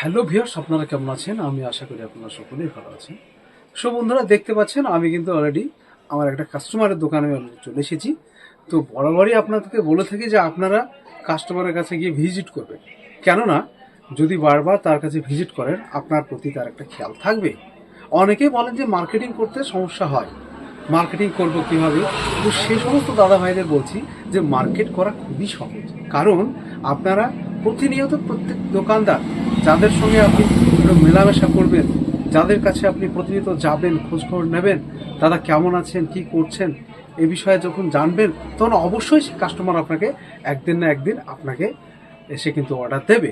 Hello viewers, আপনারা কেমন আছেন? আমি আশা করি আপনারা সকলেই ভালো আছেন। সো বন্ধুরা, দেখতে পাচ্ছেন, আমি কিন্তু অলরেডি আমার একটা কাস্টমারের দোকানে চলে এসেছি। তো বরাবরই আপনাদেরকে বলে থাকি যে আপনারা কাস্টমারের কাছে গিয়ে ভিজিট করবেন। কেননা, যদি বারবার তার কাছে ভিজিট করেন, আপনার প্রতি তার একটা খেয়াল থাকবে। অনেকেই বলেন যে মার্কেটিং করতে সমস্যা হয়। মার্কেটিং করব কীভাবে? তো সে সমস্ত দাদা ভাইদের বলছি যে মার্কেট করা খুবই সহজ। কারণ, আপনারা প্রতিনিয়ত প্রত্যেক দোকানদার যাদের সঙ্গে আপনি মেলামেশা করবেন, যাদের কাছে আপনি প্রতিনিয়ত যাবেন, খোঁজখবর নেবেন দাদা কেমন আছেন, কি করছেন, এ বিষয়ে যখন জানবেন, তখন অবশ্যই সে কাস্টমার আপনাকে একদিন না একদিন আপনাকে এসে কিন্তু অর্ডার দেবে।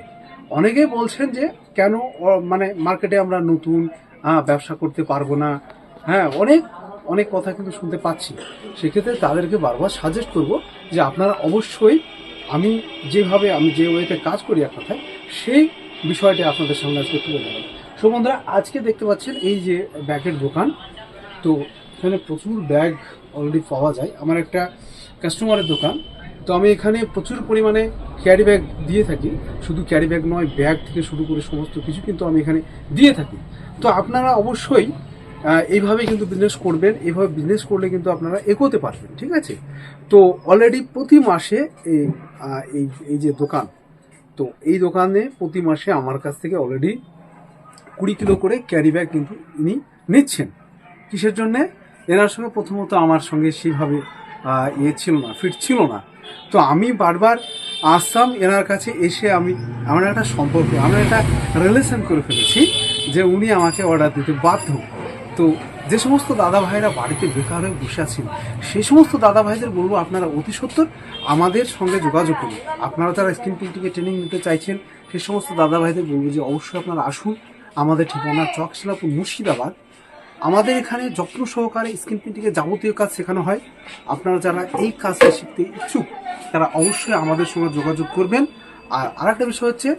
অনেকেই বলছেন যে, কেন মানে মার্কেটে আমরা নতুন ব্যবসা করতে পারব না? হ্যাঁ অনেক অনেক কথা কিন্তু শুনতে পাচ্ছি। সেক্ষেত্রে তাদেরকে বারবার সাজেস্ট করব যে, আপনারা অবশ্যই আমি যেভাবে, আমি যে ওয়েতে কাজ করি এক কথায়, সেই বিষয়টি আপনাদের সামনে আজকে তুলে ধরলাম। সো বন্ধুরা, আজকে দেখতে পাচ্ছেন এই যে ব্যাগের দোকান। তো এখানে প্রচুর ব্যাগ অলরেডি পাওয়া যায়। আমার একটা কাস্টমারের দোকান। তো আমি এখানে প্রচুর পরিমাণে ক্যারি ব্যাগ দিয়ে থাকি। শুধু ক্যারি ব্যাগ নয় ব্যাগ থেকে শুরু করে সমস্ত কিছু কিন্তু আমি এখানে দিয়ে থাকি। তো আপনারা অবশ্যই এইভাবে কিন্তু বিজনেস করবেন। এইভাবে বিজনেস করলে কিন্তু আপনারা এগোতে পারবেন, ঠিক আছে? তো অলরেডি প্রতি মাসে এই এই যে দোকান তো এই দোকানে প্রতি মাসে আমার কাছ থেকে অলরেডি কুড়ি কিলো করে ক্যারি ব্যাগ কিন্তু ইনি নিচ্ছেন। কিসের জন্যে? এনার সঙ্গে প্রথমত আমার সঙ্গে সেইভাবে ইয়ে ছিল না ফিট ছিল না। তো আমি বারবার আসতাম, এনার কাছে এসে আমি, আমার একটা সম্পর্ক, আমরা একটা রিলেশন করে ফেলেছি যে উনি আমাকে অর্ডার দিতে বাধ্য। তো যে সমস্ত দাদা ভাইরা বাড়িতে বেকার হয়ে বসে আছেন, সেই সমস্ত দাদা ভাইদের বলব আপনারা অতি সত্তর আমাদের সঙ্গে যোগাযোগ করুন। আপনারা যারা স্কিন প্রিন্টিংয়ে ট্রেনিং নিতে চাইছেন, সেই সমস্ত দাদা ভাইদের বলব যে অবশ্যই আপনারা আসুন আমাদের ঠিকানা চকশিলাপুর মুর্শিদাবাদ। আমাদের এখানে যত্ন সহকারে স্কিন প্রিন্টিংয়ের যাবতীয় কাজ শেখানো হয়। আপনারা যারা এই কাজটা শিখতে ইচ্ছুক, তারা অবশ্যই আমাদের সঙ্গে যোগাযোগ করবেন। আর আরেকটা বিষয় হচ্ছে,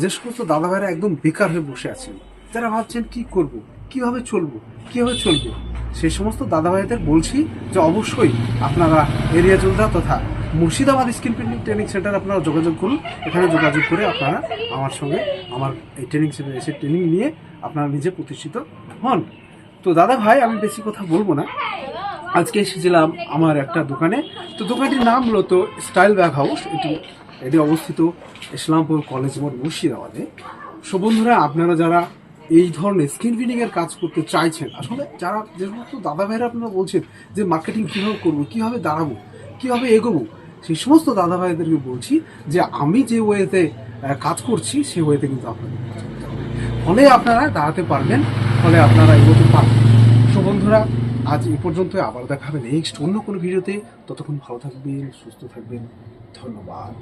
যে সমস্ত দাদা ভাইরা একদম বেকার হয়ে বসে আছেন যারা ভাবছেন, কি করব? কীভাবে চলবো? কীভাবে চলবো? সেই সমস্ত দাদাভাইদের বলছি যে, অবশ্যই আপনারা এরিয়া জোলদা তথা Murshidabad screen printing training centre আপনারা যোগাযোগ করুন। এখানে যোগাযোগ করে আপনারা আমার সঙ্গে আমার এই ট্রেনিং সেন্টারে এসে ট্রেনিং নিয়ে আপনারা নিজে প্রতিষ্ঠিত হন। তো দাদা ভাই আমি বেশি কথা বলব না। আজকে এসেছিলাম আমার একটা দোকানে। তো দোকানটির নাম মূলত স্টাইল ব্যাগ হাউস। এটি এটি অবস্থিত ইসলামপুর কলেজ মোড় মুর্শিদাবাদে। সো বন্ধুরা, আপনারা যারা এই ধরনের স্কিন ফিনিং এর কাজ করতে চাইছেন। আসলে যারা যে সমস্ত দাদা ভাইরা আপনারা বলছেন যে মার্কেটিং কীভাবে করব, কীভাবে দাঁড়াবো, কীভাবে এগোবো, সেই সমস্ত দাদা ভাইদেরকে বলছি যে আমি যে ওয়েতে কাজ করছি সেই ওয়েতে কিন্তু আপনাদের ফলে আপনারা দাঁড়াতে পারবেন, ফলে আপনারা এগোতে পারবেন। সো বন্ধুরা, আজ এ পর্যন্ত আবার দেখা হবে নেক্সট অন্য কোনো ভিডিওতে ততক্ষণ ভালো থাকবেন, সুস্থ থাকবেন। ধন্যবাদ।